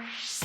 Müzik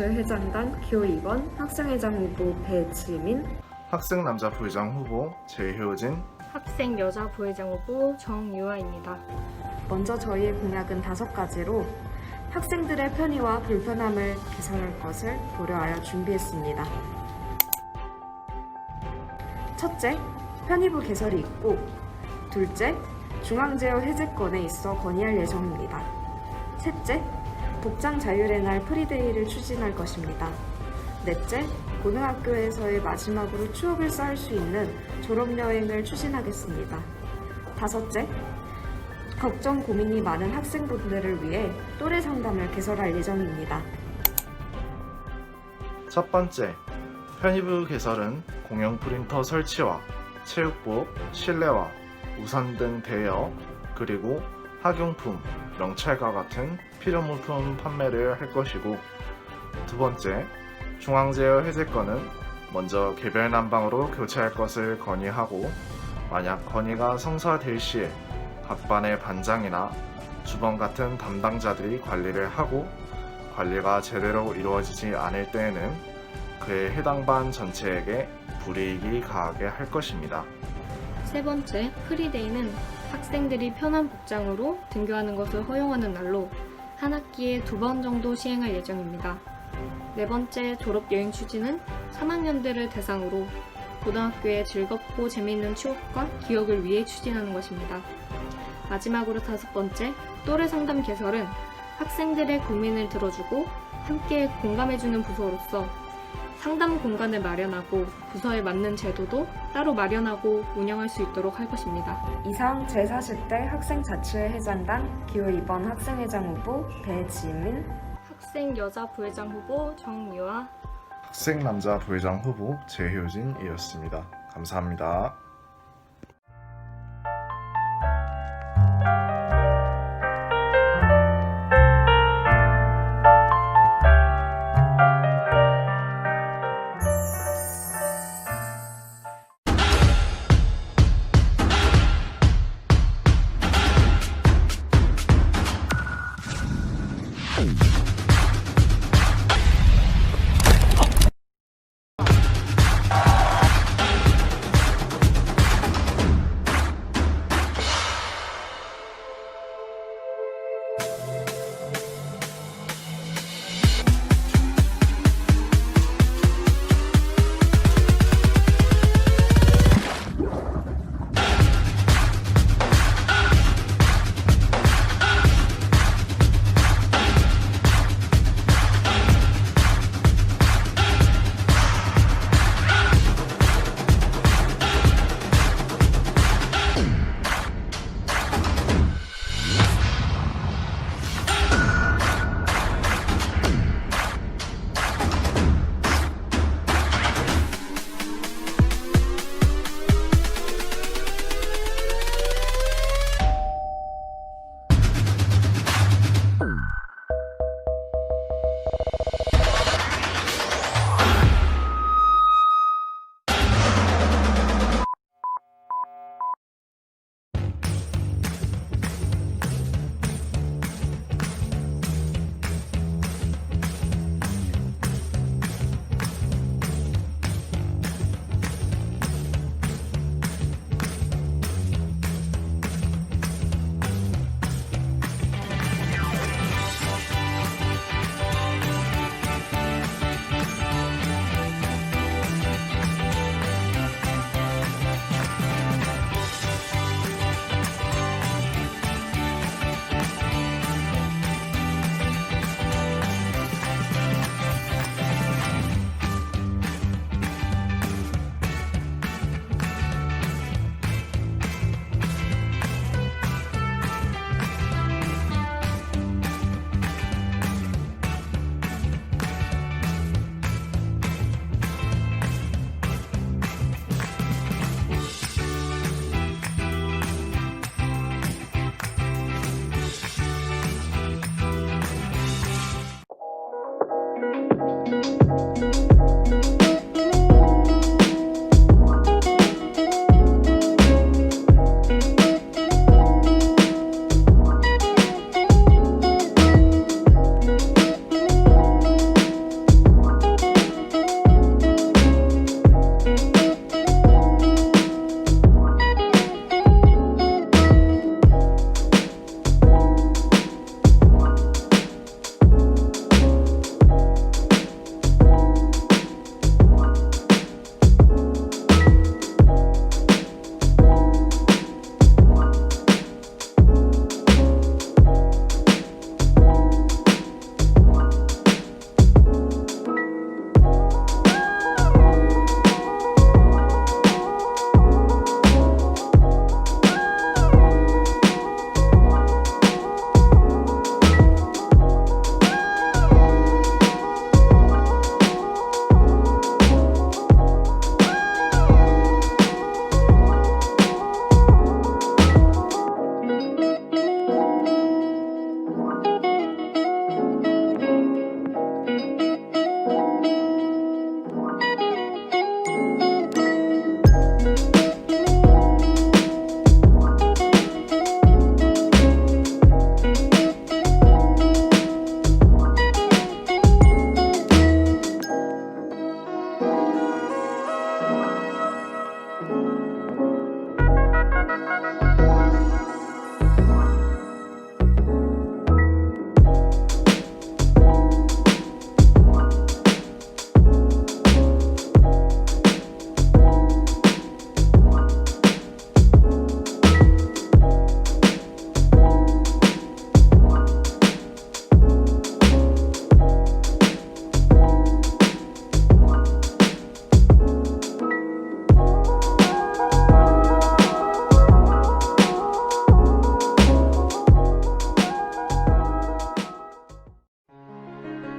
학생자치회장단 기호 2번 학생회장 후보 배지민 학생 남자 부회장 후보 제효진 학생 여자 부회장 후보 정유아입니다. 먼저 저희의 공약은 다섯 가지로 학생들의 편의와 불편함을 개선할 것을 고려하여 준비했습니다. 첫째, 편의부 개설이 있고 둘째, 중앙제어 해제권에 있어 건의할 예정입니다. 셋째, 복장 자율의 날 프리데이를 추진할 것입니다. 넷째, 고등학교에서의 마지막으로 추억을 쌓을 수 있는 졸업여행을 추진하겠습니다. 다섯째, 걱정 고민이 많은 학생분들을 위해 또래 상담을 개설할 예정입니다. 첫 번째, 편의부 개설은 공용 프린터 설치와 체육복, 실내화, 우산 등 대여, 그리고 학용품, 명찰과 같은 필요물품 판매를 할 것이고 두 번째, 중앙제어 해제권은 먼저 개별 난방으로 교체할 것을 건의하고 만약 건의가 성사될 시에 각 반의 반장이나 주번 같은 담당자들이 관리를 하고 관리가 제대로 이루어지지 않을 때에는 그의 해당 반 전체에게 불이익이 가하게 할 것입니다. 세 번째, 프리데이는 학생들이 편한 복장으로 등교하는 것을 허용하는 날로 한 학기에 두 번 정도 시행할 예정입니다. 네 번째, 졸업 여행 추진은 3학년들을 대상으로 고등학교의 즐겁고 재미있는 추억과 기억을 위해 추진하는 것입니다. 마지막으로 다섯 번째, 또래 상담 개설은 학생들의 고민을 들어주고 함께 공감해주는 부서로서 상담 공간을 마련하고 부서에 맞는 제도도 따로 마련하고 운영할 수 있도록 할 것입니다. 이상 제40대 학생자치회장단 기호 2번 학생회장 후보 배지민 학생 여자 부회장 후보 정유아 학생 남자 부회장 후보 제효진이었습니다. 감사합니다.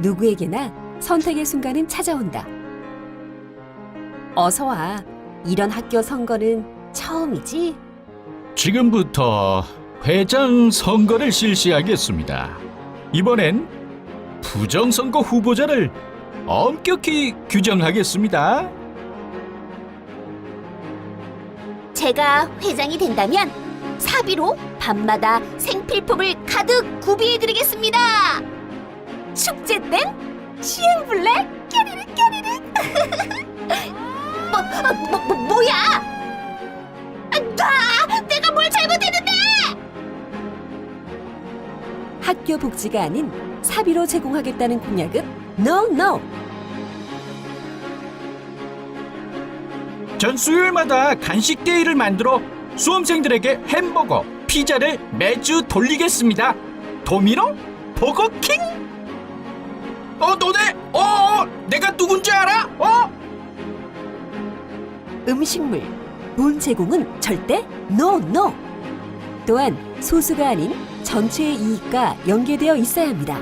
누구에게나 선택의 순간은 찾아온다. 어서 와. 이런 학교 선거는 처음이지? 지금부터 회장 선거를 실시하겠습니다. 이번엔 부정선거 후보자를 엄격히 규정하겠습니다. 제가 회장이 된다면 사비로 밤마다 생필품을 가득 구비해드리겠습니다. 축제 땐 시행블레 깨리르 깨리르. 뭐, 어, 뭐, 뭐, 뭐야? 아, 나 내가 뭘 잘못했는데? 학교 복지가 아닌 사비로 제공하겠다는 공약은 no no. 전 수요일마다 간식 데이를 만들어 수험생들에게 햄버거, 피자를 매주 돌리겠습니다. 도미노? 버거킹? 어, 너네? 어, 어, 내가 누군지 알아? 어? 음식물, 돈 제공은 절대 no no. 또한 소수가 아닌 전체의 이익과 연계되어 있어야 합니다.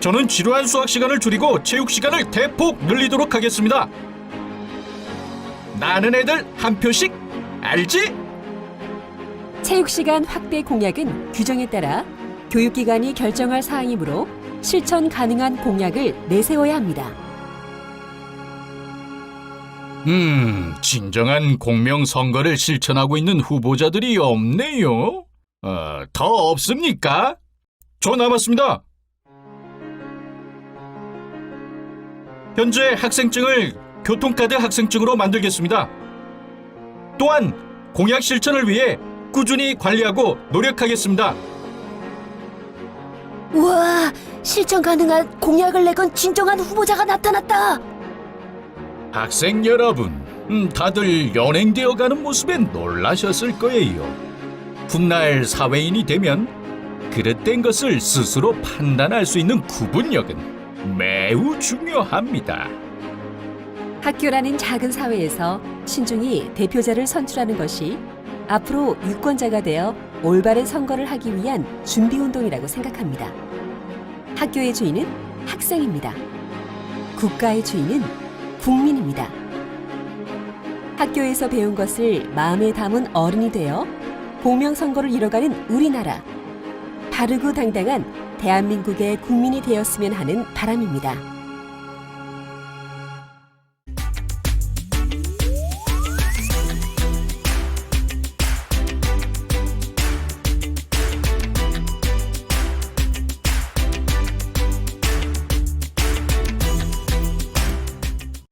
저는 지루한 수학 시간을 줄이고 체육 시간을 대폭 늘리도록 하겠습니다. 나는 애들 한 표씩 알지? 체육 시간 확대 공약은 규정에 따라 교육기관이 결정할 사항이므로 실천 가능한 공약을 내세워야 합니다. 음, 진정한 공명 선거를 실천하고 있는 후보자들이 없네요. 어, 더 없습니까? 저 남았습니다. 현재 학생증을 교통카드 학생증으로 만들겠습니다. 또한 공약 실천을 위해 꾸준히 관리하고 노력하겠습니다. 우와, 실천 가능한 공약을 내건 진정한 후보자가 나타났다. 학생 여러분, 음, 다들 연행되어 가는 모습에 놀라셨을 거예요. 훗날 사회인이 되면 그릇된 것을 스스로 판단할 수 있는 구분력은 매우 중요합니다. 학교라는 작은 사회에서 신중히 대표자를 선출하는 것이 앞으로 유권자가 되어 올바른 선거를 하기 위한 준비 운동이라고 생각합니다. 학교의 주인은 학생입니다. 국가의 주인은 국민입니다. 학교에서 배운 것을 마음에 담은 어른이 되어 공명선거를 이뤄가는 우리나라. 바르고 당당한 대한민국의 국민이 되었으면 하는 바람입니다.